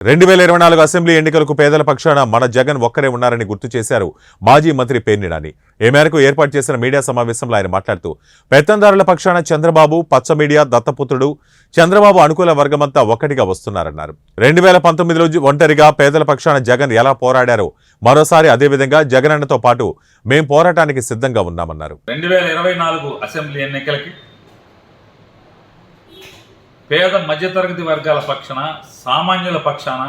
రెండు వేల ఇరవై నాలుగు అసెంబ్లీ ఎన్నికలకు పేదల పక్షాన మన జగన్ ఒక్కరే ఉన్నారని గుర్తు చేశారు మాజీ మంత్రి పేర్నినాని ఈ మేరకు ఏర్పాటు చేసిన మీడియా సమావేశంలో ఆయన మాట్లాడుతూ పెత్తందారుల పక్షాన చంద్రబాబు పచ్చ మీడియా దత్తపుత్రుడు చంద్రబాబు అనుకూల వర్గమంతా ఒక్కటిగా వస్తున్నారన్నారు. రెండు వేల పంతొమ్మిదిలో ఒంటరిగా పేదల పక్షాన జగన్ ఎలా పోరాడారో మరోసారి అదేవిధంగా జగనన్నతో పాటు మేం పోరాటానికి సిద్ధంగా ఉన్నామన్నారు. రెండు వేల ఇరవై నాలుగు అసెంబ్లీ ఎన్నికలకి పేద మధ్యతరగతి వర్గాల పక్షాన సామాన్యుల పక్షాన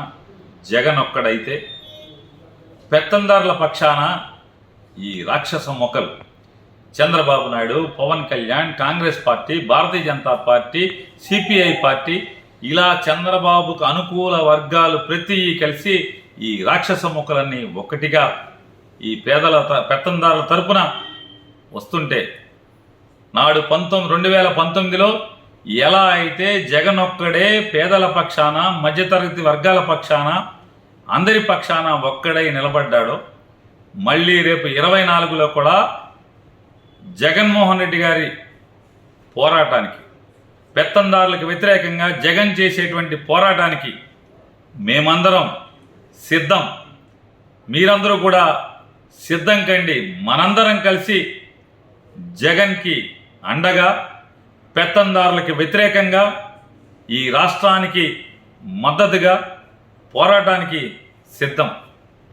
జగన్ ఒక్కడైతే పెత్తందారుల పక్షాన ఈ రాక్షస మొక్కలు. Chandrababu Naidu Pawan Kalyan Congress party Bharatiya Janata party CPI party ఇలా చంద్రబాబుకు అనుకూల వర్గాలు ప్రతి కలిసి ఈ రాక్షస మొక్కలన్నీ ఒక్కటిగా ఈ పేదల త- పెత్తందారుల తరపున వస్తుంటే నాడు పంతొమ్మిది రెండు వేల పంతొమ్మిదిలో ఎలా అయితే జగన్ ఒక్కడే పేదల పక్షాన మధ్యతరగతి వర్గాల పక్షాన అందరి పక్షాన ఒక్కడై నిలబడ్డాడో మళ్ళీ రేపు ఇరవై నాలుగులో కూడా జగన్మోహన్ రెడ్డి గారి పోరాటానికి పెత్తందారులకు వ్యతిరేకంగా జగన్ చేసేటువంటి పోరాటానికి మేమందరం సిద్ధం. మీరందరూ కూడా సిద్ధం కండి. మనందరం కలిసి జగన్కి అండగా పెత్తందారులకి వ్యతిరేకంగా ఈ రాష్ట్రానికి మద్దతుగా పోరాటానికి సిద్ధం.